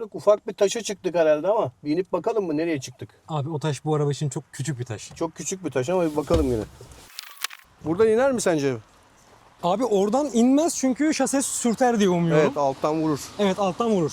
Faruk ufak bir taşa çıktık herhalde ama bir inip bakalım mı nereye çıktık? Abi o taş bu araba için çok küçük bir taş. Çok küçük bir taş ama bir bakalım yine. Buradan iner mi sence? Abi oradan inmez çünkü şase sürter diye umuyorum. Evet alttan vurur. Evet alttan vurur.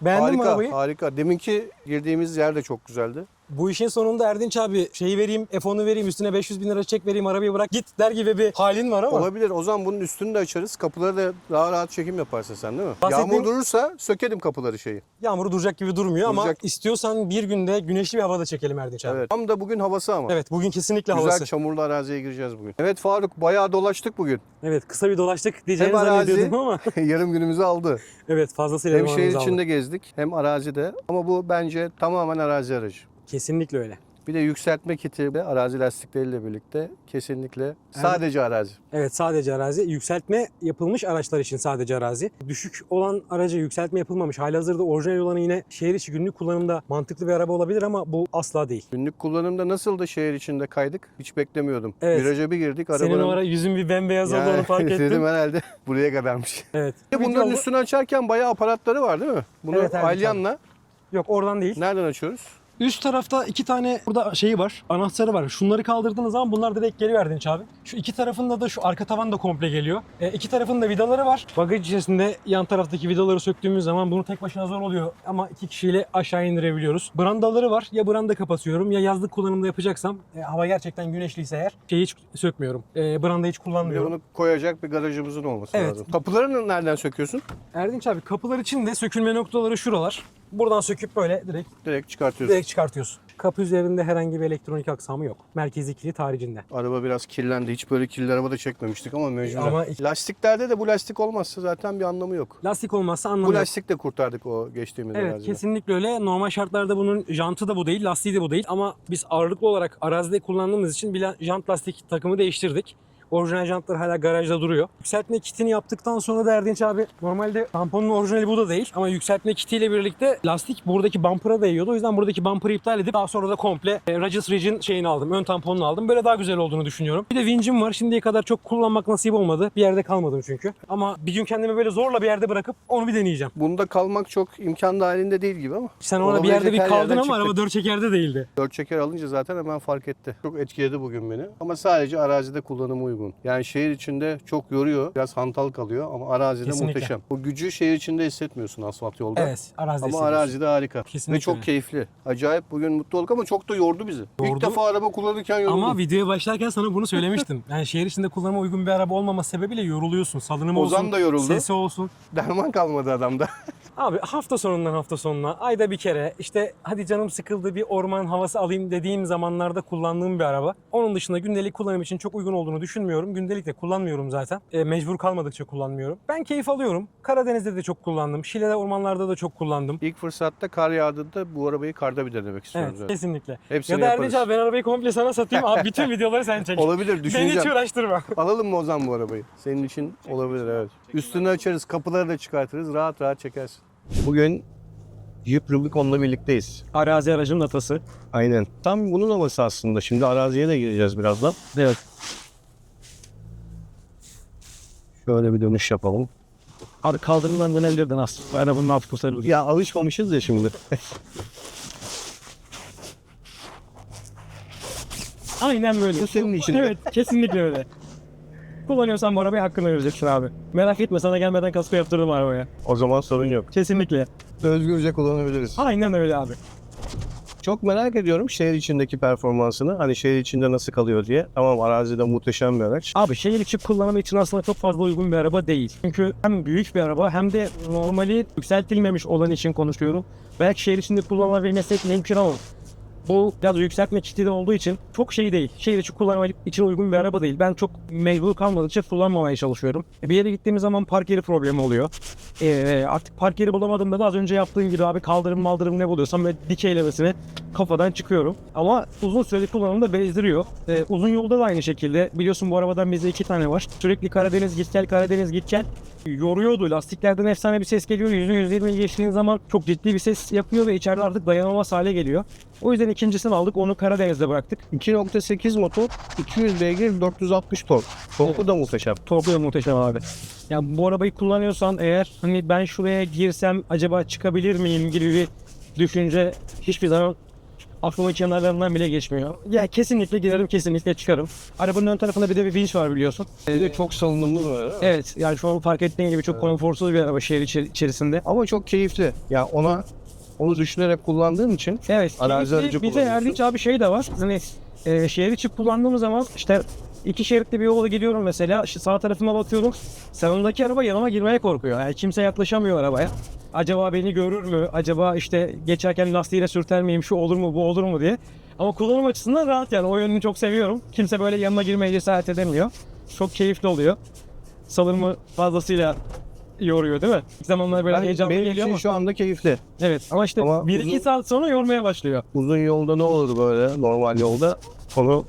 Beğendin mi harika, arabayı? harika. Deminki girdiğimiz yer de çok güzeldi. Bu işin sonunda Erdinç abi şeyi vereyim, F10'u vereyim, üstüne 500 bin lira çek vereyim, arabayı bırak git der gibi bir halin var ama. Olabilir. O zaman bunun üstünü de açarız. Kapıları da daha rahat çekim yaparsın sen değil mi? Bahsettiğim- Yağmur durursa sökerim kapıları şeyi. Yağmur duracak gibi durmuyor ama Duracak. istiyorsan bir günde güneşli bir havada çekelim Erdinç abi. Evet. Tam da bugün havası ama. Evet bugün kesinlikle Güzel havası. çamurlu araziye gireceğiz bugün. Evet Faruk bayağı dolaştık bugün. Evet kısa bir dolaştık diyeceğini Hem arazi zannediyordum ama. yarım günümüzü aldı. evet fazlasıyla Hem şehir zamanımızı aldı. içinde gezdik hem arazide. Ama bu bence tamamen arazi aracı. Kesinlikle öyle. Bir de yükseltme kiti ve arazi lastikleriyle birlikte kesinlikle sadece arazi. Evet sadece arazi. Yükseltme yapılmış araçlar için sadece arazi. Düşük olan araca yükseltme yapılmamış. Halihazırda orijinal olanı yine şehir içi günlük kullanımda mantıklı bir araba olabilir ama bu asla değil. Günlük kullanımda nasıl da şehir içinde kaydık hiç beklemiyordum. Evet. Viraja bir girdik arabanın. Senin o ara yüzün bir bembeyaz oldu onu fark ettim. Dedim herhalde buraya kadarmış. Evet. Bunların üstünü açarken bayağı aparatları var değil mi? Bunu Evet, evet, alyanla Yok oradan değil. nereden açıyoruz? Üst tarafta iki tane burada şeyi var. Anahtarı var. Şunları kaldırdığınız zaman bunlar direkt geliyor Erdinç abi. Şu iki tarafında da şu arka tavan da komple geliyor. E, iki tarafında vidaları var. Bagaj içerisinde yan taraftaki vidaları söktüğümüz zaman bunu tek başına zor oluyor. Ama iki kişiyle aşağı indirebiliyoruz. Brandaları var. Ya branda kapatıyorum ya yazlık kullanımda yapacaksam e, hava gerçekten güneşliyse eğer şeyi hiç sökmüyorum. E, branda hiç Bir kullanmıyorum. bunu koyacak bir garajımızın olması Evet. lazım. Kapılarını nereden söküyorsun? Erdinç abi kapılar için de sökülme noktaları şuralar. Buradan söküp böyle direkt Direkt çıkartıyorsun. direkt çıkartıyorsun. Kapı üzerinde herhangi bir elektronik aksamı yok. Merkezi kilit haricinde. Araba biraz kirlendi. Hiç böyle kirli araba da çekmemiştik ama mecburen. Ama- Lastiklerde de bu lastik olmazsa zaten bir anlamı yok. Lastik olmazsa Bu anlamı yok. lastikle kurtardık o geçtiğimiz Evet arazide. kesinlikle öyle. Normal şartlarda bunun jantı da bu değil, lastiği de bu değil. Ama biz ağırlıklı olarak arazide kullandığımız için bir la- jant lastik takımı değiştirdik. Orijinal jantlar hala garajda duruyor. Yükseltme kitini yaptıktan sonra da Erdinç abi normalde tamponun orijinali bu da değil. Ama yükseltme kitiyle birlikte lastik buradaki bumper'a değiyordu. O yüzden buradaki bumper'ı iptal edip daha sonra da komple e, Radius Ridge'in şeyini aldım. Ön tamponunu aldım. Böyle daha güzel olduğunu düşünüyorum. Bir de vincim var. Şimdiye kadar çok kullanmak nasip olmadı. Bir yerde kalmadım çünkü. Ama bir gün kendimi böyle zorla bir yerde bırakıp onu bir deneyeceğim. Bunda kalmak çok imkan dahilinde değil gibi ama. Sen orada bir yerde bir kaldın ama araba dört çekerde değildi. Dört çeker alınca zaten hemen fark etti. Çok etkiledi bugün beni. Ama sadece arazide kullanımı uygun. Yani şehir içinde çok yoruyor. Biraz hantal kalıyor ama arazide Kesinlikle. muhteşem. O gücü şehir içinde hissetmiyorsun asfalt yolda. Evet, arazide Ama arazide harika. Kesinlikle Ve çok öyle. keyifli. Acayip bugün mutlu olduk ama çok da yordu bizi. Yordu. İlk defa araba kullanırken yoruldum. Ama videoya başlarken sana bunu söylemiştim. Yani şehir içinde kullanıma uygun bir araba olmaması sebebiyle yoruluyorsun. Salınım Ozan olsun, da yoruldu. sesi olsun. Derman kalmadı adamda. Abi hafta sonundan hafta sonuna ayda bir kere işte hadi canım sıkıldı bir orman havası alayım dediğim zamanlarda kullandığım bir araba. Onun dışında gündelik kullanım için çok uygun olduğunu düşünmüyorum. Gündelik de kullanmıyorum zaten. E, mecbur kalmadıkça kullanmıyorum. Ben keyif alıyorum. Karadeniz'de de çok kullandım. Şile'de ormanlarda da çok kullandım. İlk fırsatta kar yağdığında bu arabayı karda bir denemek istiyorum Evet zaten. kesinlikle. Hepsini ya da yaparız. Erdinç abi ben arabayı komple sana satayım. Abi bütün videoları sen çek. Olabilir Beni hiç düşüneceğim. uğraştırma. Alalım mı Ozan bu arabayı? Senin için olabilir evet. Üstünü açarız, kapıları da çıkartırız. Rahat rahat çekersin. Bugün Jeep Rubicon'la birlikteyiz. Arazi aracının atası. Aynen. Tam bunun havası aslında. Şimdi araziye de gireceğiz birazdan. Evet. Şöyle bir dönüş yapalım. Abi kaldırımdan dönebilirdin aslında. Arabanın altı kusarı. Ya alışmamışız ya şimdi. Aynen böyle. Bu senin için. Evet kesinlikle öyle. Kullanıyorsan bu arabayı hakkını vereceksin abi. Merak etme sana gelmeden kasko yaptırdım arabaya. O zaman sorun yok. Kesinlikle. Özgürce kullanabiliriz. Aynen öyle abi. Çok merak ediyorum şehir içindeki performansını. Hani şehir içinde nasıl kalıyor diye. Tamam arazide muhteşem bir araç. Abi şehir içi kullanımı için aslında çok fazla uygun bir araba değil. Çünkü hem büyük bir araba hem de normali yükseltilmemiş olan için konuşuyorum. Belki şehir içinde kullanılabilmesek mümkün ama bu biraz yükseltme kiti de olduğu için çok şey değil. Şehir içi kullanma için uygun bir araba değil. Ben çok mecbur kalmadıkça kullanmamaya çalışıyorum. Bir yere gittiğimiz zaman park yeri problemi oluyor. Ee, artık park yeri bulamadığımda da az önce yaptığım gibi abi kaldırım maldırım ne buluyorsam ve dikeylemesine kafadan çıkıyorum. Ama uzun süreli kullanımda bezdiriyor. Ee, uzun yolda da aynı şekilde. Biliyorsun bu arabadan bizde iki tane var. Sürekli Karadeniz git gel Karadeniz git gel. Yoruyordu. Lastiklerden efsane bir ses geliyor. Yüzün yüzeyini geçtiğin zaman çok ciddi bir ses yapıyor ve içeride artık dayanılmaz hale geliyor. O yüzden ikincisini aldık. Onu Karadeniz'de bıraktık. 2.8 motor, 200 beygir, 460 tork. Torku da muhteşem. Torku da muhteşem abi. Ya bu arabayı kullanıyorsan eğer hani ben şuraya girsem acaba çıkabilir miyim gibi bir düşünce hiçbir zaman aklımın kenarlarından bile geçmiyor. Ya kesinlikle girerim kesinlikle çıkarım. Arabanın ön tarafında bir de bir vinç var biliyorsun. Bir de çok salınımlı böyle. Evet yani şu an fark ettiğin gibi çok konforsuz bir araba şehir içerisinde. Ama çok keyifli. Ya ona onu düşünerek kullandığım için Evet. Arazi aracı Bir de. Erdinç abi şey de var. Hani e, şehir içi kullandığımız zaman işte iki şeritli bir yola gidiyorum mesela. İşte sağ tarafıma bakıyorum. Sağımdaki araba yanıma girmeye korkuyor. Yani kimse yaklaşamıyor arabaya. Acaba beni görür mü? Acaba işte geçerken lastiğiyle sürter miyim? Şu olur mu? Bu olur mu diye. Ama kullanım açısından rahat yani. O yönünü çok seviyorum. Kimse böyle yanıma girmeye cesaret edemiyor. Çok keyifli oluyor. Salımı fazlasıyla yoruyor değil mi? İlk zamanlar böyle ben, heyecanlı benim geliyor ama. şu anda keyifli. Evet ama işte Ama 1-2 uzun- saat sonra yormaya başlıyor. Uzun yolda ne olur böyle normal yolda onu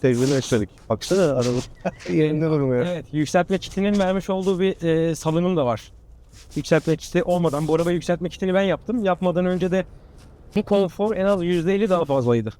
tecrübe etmedik. Baksana aralık yerinde durmuyor. Evet, yükseltme kitinin vermiş olduğu bir e, salınım da var. Yükseltme kiti olmadan bu araba yükseltme kitini ben yaptım. Yapmadan önce de bu konfor en az %50 daha fazlaydı.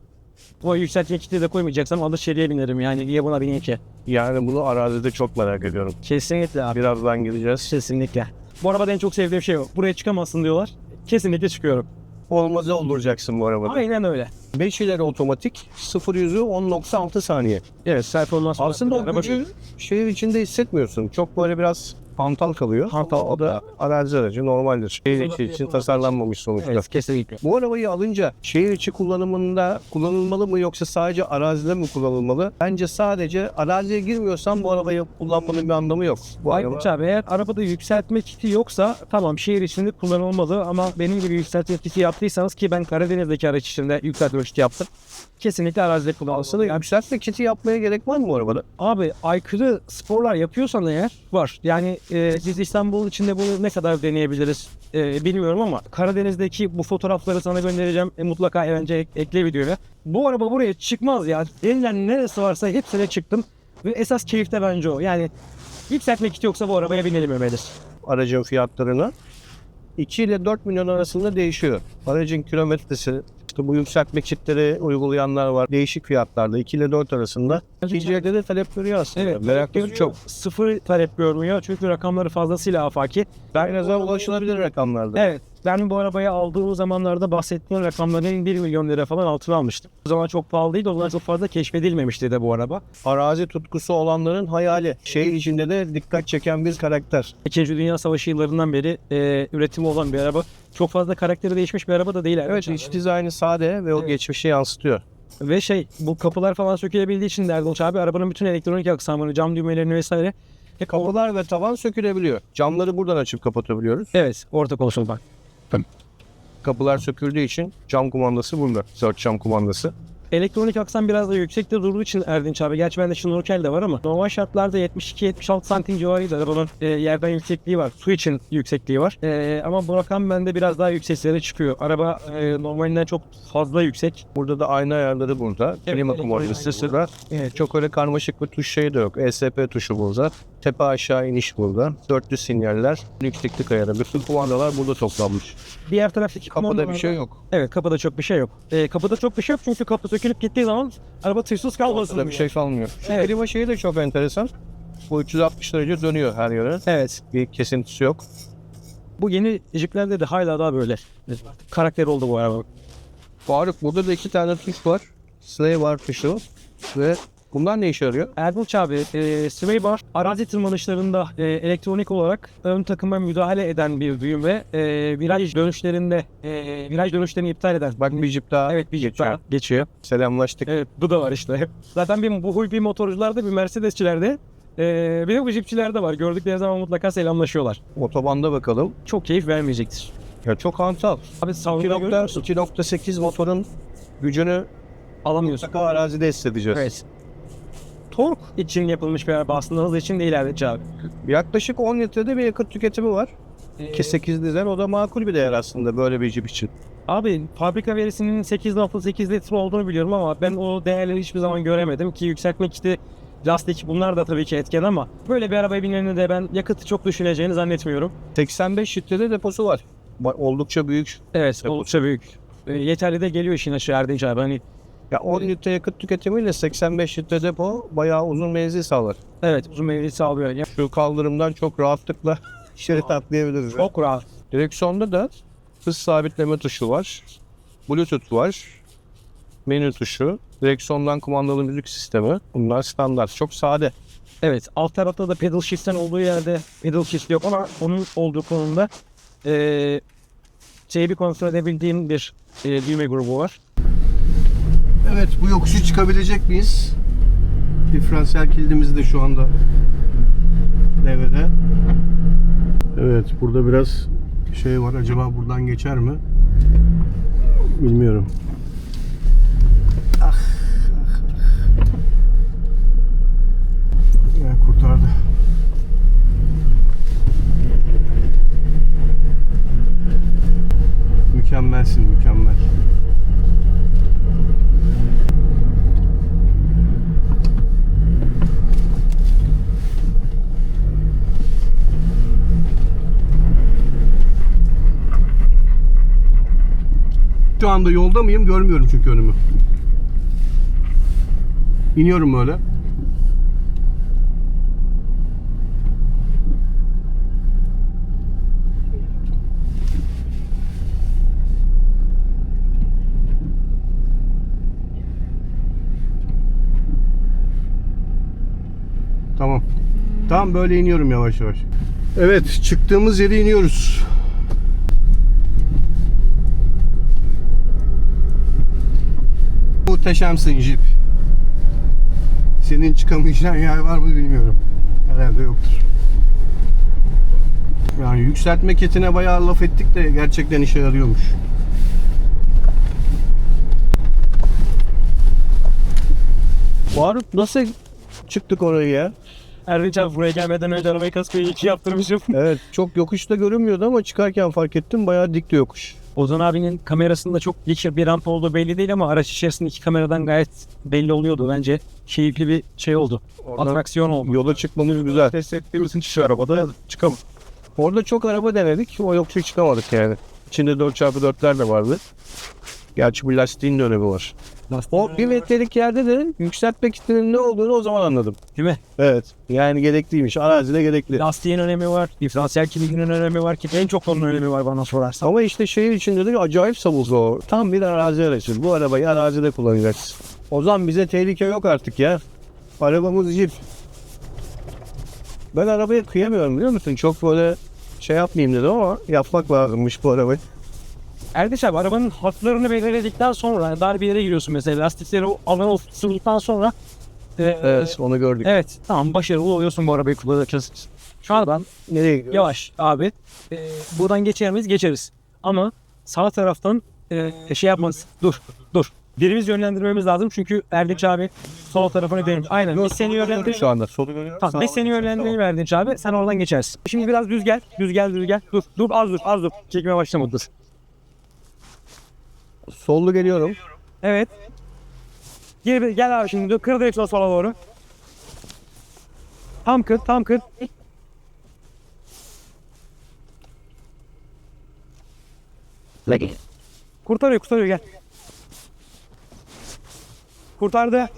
O yükseltme kiti de koymayacaksam alır şeriye binerim yani niye buna bineyim ki? Yani bunu arazide çok merak ediyorum. Kesinlikle abi. Birazdan gideceğiz. Kesinlikle. Bu arabada en çok sevdiğim şey o. Buraya çıkamazsın diyorlar. Kesinlikle çıkıyorum. Olmazı olduracaksın bu arabada. Aynen öyle. 5 ileri otomatik, 0 yüzü 10.6 saniye. Evet, performans. Aslında o gücü şehir içinde hissetmiyorsun. Çok böyle biraz hantal kalıyor. Hantal o da arazi aracı normaldir. Şehir içi için tasarlanmamış sonuçta. Evet, kesinlikle. Bu arabayı alınca şehir içi kullanımında kullanılmalı mı yoksa sadece arazide mi kullanılmalı? Bence sadece araziye girmiyorsan bu arabayı kullanmanın bir anlamı yok. Bu araba Ayrıca abi eğer arabada yükseltme kiti yoksa tamam şehir içinde kullanılmalı ama benim gibi yükseltme kiti yaptıysanız ki ben Karadeniz'deki araç içinde yükseltme kiti yaptım. Kesinlikle arazide kullanılmalı. aslında yükseltme kiti yapmaya gerek var mı bu arabada? Abi aykırı sporlar yapıyorsan eğer var. Yani e, biz İstanbul içinde bunu ne kadar deneyebiliriz e, bilmiyorum ama Karadeniz'deki bu fotoğrafları sana göndereceğim. E, mutlaka bence ek- ekle videoya. Bu araba buraya çıkmaz ya. Elinden neresi varsa hepsine çıktım. Ve esas keyif de bence o. Yani yükseltme kiti yoksa bu arabaya binelim Ömer'dir. aracın fiyatlarını 2 ile 4 milyon arasında değişiyor. Aracın kilometresi, işte bu yükseltme kitleri uygulayanlar var. Değişik fiyatlarda 2 ile 4 arasında. TC'de de talep görüyor aslında. Evet. Meraklısı çok. Sıfır talep görmüyor çünkü rakamları fazlasıyla afaki. Ben biraz daha ulaşılabilir rakamlarda. Evet. Ben bu arabayı aldığım zamanlarda bahsettiğim rakamların 1 milyon lira falan altına almıştım. O zaman çok pahalı değil, o zaman çok fazla keşfedilmemişti de bu araba. Arazi tutkusu olanların hayali. Şehir içinde de dikkat çeken bir karakter. İkinci Dünya Savaşı yıllarından beri e, üretimi olan bir araba. Çok fazla karakteri değişmiş bir araba da değil. Evet iç dizaynı sade ve o Evet. geçmişi yansıtıyor. Ve şey bu kapılar falan sökülebildiği için Erdinç abi arabanın bütün elektronik aksamını, cam düğmelerini vesaire Kapılar ve tavan sökülebiliyor. Camları buradan açıp kapatabiliyoruz. Evet orta konuşalım Kapılar söküldüğü için cam kumandası burada. Dört cam kumandası. Elektronik aksam biraz da yüksekte durduğu için Erdinç abi. Gerçi bende şnorkel de var ama normal şartlarda 72-76 santim civarıydı arabanın e, yerden yüksekliği var. Su için yüksekliği var. E, ama bu rakam bende biraz daha yükseklere çıkıyor. Araba e, normalinden çok fazla yüksek. Burada da ayna ayarları burada. Klima evet, kumandası ayna burada. Evet, çok öyle karmaşık bir tuş şey de yok. ESP tuşu burada. Tepe aşağı iniş burada. Dörtlü sinyaller, yükseklik ayarı. Bütün kumandalar burada toplanmış. Diğer taraftaki Kapıda bir şey yok. Evet kapıda çok bir şey yok. Ee, kapıda çok bir şey yok çünkü kapı sökülüp gittiği zaman araba tırsız kalmasın. Burada bir şey kalmıyor. Şu Evet. klima şeyi de çok enteresan. Bu 360 derece dönüyor her yere. Evet. Bir kesintisi yok. Bu yeni Jeep'lerde de hala daha böyle karakteri oldu bu araba. Faruk burada da iki tane tuş var. Slay var tuşu. Ve bunlar ne işe yarıyor? Erdinç abi, e, Sway Bar arazi tırmanışlarında e, elektronik olarak ön takıma müdahale eden bir düğüm ve e, viraj dönüşlerinde e, viraj dönüşlerini iptal eden. Bak bir jip daha Evet bir geçiyor. daha geçiyor. Selamlaştık. Evet bu da var işte. Zaten bir, bu huy bir motorcularda bir Mercedesçilerde e, bir de bu Jeep'çilerde var. Gördükleri zaman mutlaka selamlaşıyorlar. Otobanda bakalım. Çok keyif vermeyecektir. Ya çok hantal. Abi savruna göre 2.8 motorun gücünü alamıyorsun. mutlaka arazide hissedeceğiz. Evet. Tork için yapılmış bir araba aslında hız için değil Erdinç abi. Yaklaşık 10 litrede bir yakıt tüketimi var. E, Ki 8 dizel o da makul bir değer aslında böyle bir jip için. Abi fabrika verisinin 8.8 litre olduğunu biliyorum ama ben o değerleri hiçbir zaman göremedim ki yükseltmek işte lastik bunlar da tabii ki etken ama böyle bir arabaya bineni de ben yakıtı çok düşüreceğini zannetmiyorum. 85 litrede deposu var. Oldukça büyük. Evet oldukça büyük. E, yeterli de geliyor işin aşağı Erdinç abi. Hani Ya 10 litre yakıt tüketimiyle 85 litre depo bayağı uzun menzil sağlar. evet uzun menzil sağlıyor. Ya, Şu kaldırımdan çok rahatlıkla şerit atlayabiliriz. çok rahat. Direksiyonda da hız sabitleme tuşu var. Bluetooth var. Menü tuşu. Direksiyondan kumandalı müzik sistemi. Bunlar standart. Çok sade. Evet alt tarafta da pedal shift'ten olduğu yerde pedal shift yok ama onun olduğu konumda e, şeyi bir kontrol edebildiğim bir e, düğme grubu var. Evet bu yokuşu çıkabilecek miyiz? Diferansiyel kilidimiz de şu anda devrede. Evet burada biraz şey var. Acaba buradan geçer mi? Bilmiyorum. Ah, ah, ah. Ya, kurtardı. Mükemmelsin mükemmel. Şu anda yolda mıyım görmüyorum çünkü önümü. İniyorum böyle. Tamam. Tamam böyle iniyorum yavaş yavaş. Evet çıktığımız yere iniyoruz. Muhteşemsin Jeep. Senin çıkamayacağın yer var mı bilmiyorum. Herhalde yoktur. Yani yükseltme kitine bayağı laf ettik de gerçekten işe yarıyormuş. Faruk nasıl çıktık oraya ya? Abi buraya gelmeden önce arabayı kaskoyu iki yaptırmışım. Evet çok yokuşta görünmüyordu ama çıkarken fark ettim bayağı dikti yokuş. Ozan abinin kamerasında çok dik bir rampa olduğu belli değil ama araç içerisindeki kameradan gayet belli oluyordu. Bence keyifli bir şey oldu. Oradan Atraksiyon oldu. yola çıkmamız güzel. Test ettiğimiz için şu arabada çıkamam. Orada çok araba denedik. O yokuşu çıkamadık yani. İçinde 4x4'ler de vardı. Gerçi bu lastiğin de önemi var. O bir metrelik yerde de yükseltme kitinin ne olduğunu o zaman anladım. Değil mi? Evet. Yani gerekliymiş. Arazide gerekli. Lastiğin önemi var. Diferansiyel kilidinin önemi var ki en çok onun önemi var bana sorarsan. Ama işte şehir içinde de acayip savuzlu o. Tam bir arazi aracı. Bu arabayı arazide kullanacaksın. O zaman bize tehlike yok artık ya. Arabamız Jeep. Ben arabaya kıyamıyorum biliyor musun? Çok böyle şey yapmayayım dedim ama yapmak lazımmış bu arabayı. Erdinç abi arabanın hatlarını belirledikten sonra dar bir yere giriyorsun mesela. Lastikleri o alana oturttuktan sonra e, Evet onu gördük. evet tamam başarılı oluyorsun bu arabayı kullanırken. Şu anda Nereye gidiyoruz? Yavaş abi. Ee, buradan geçer miyiz? Geçeriz. Ama sağ taraftan e, şey yapmaz. Dur, dur. Birimiz yönlendirmemiz lazım çünkü Erdinç abi sol tarafına dönüyor. Aynen. Biz seni yönlendir. Şu anda solu görüyoruz. Tamam, biz seni yönlendirelim Erdinç abi. Sen oradan geçersin. Şimdi biraz düz gel. Düz gel, düz gel. Dur, dur az dur, az dur. Çekmeye başlama dur. Sollu geliyorum. Evet. Gel, gel abi şimdi. Kır direksiyonu sola doğru. Tam kır, tam kır. Kurtarıyor, kurtarıyor gel. Kurtardı.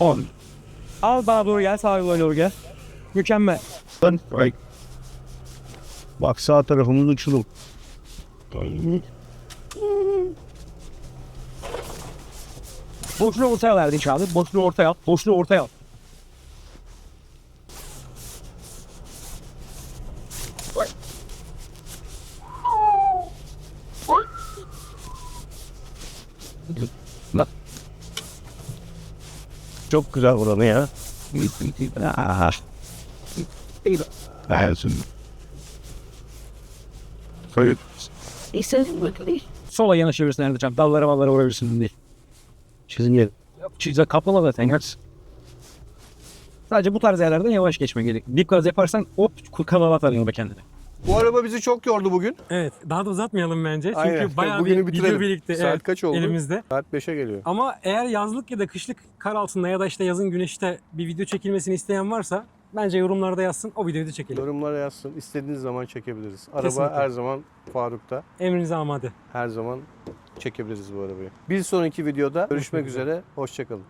On. Al bana doğru gel, sağa doğru gel. Mükemmel. Bak sağ tarafımız uçurum. Boşluğu ortaya verdin Çağrı. Boşluğu ortaya al. Boşluğu ortaya al. Çok güzel buranı ya. Ah. Sola yanaşabilirsin Erdem. Dallara mallara vurabilirsin değil. Çizgi. Çizgi kaplama zaten. Gerçi. Sadece bu tarz yerlerden yavaş geçme gerek. Dip gaz yaparsan hop kanala atar yanıma kendini. Bu araba bizi çok yordu bugün. Evet. Daha da uzatmayalım bence. Çünkü Aynen. bayağı Bugünü bir bitirelim. video birlikte Saat evet, kaç oldu? elimizde. Saat 5'e geliyor. Ama eğer yazlık ya da kışlık kar altında ya da işte yazın güneşte bir video çekilmesini isteyen varsa bence yorumlarda yazsın. O videoyu da çekelim. Yorumlara yazsın. İstediğiniz zaman çekebiliriz. Araba Kesinlikle. her zaman Faruk'ta. Emrinize amade. Her zaman çekebiliriz bu arabayı. Bir sonraki videoda görüşmek üzere. üzere. Hoşçakalın.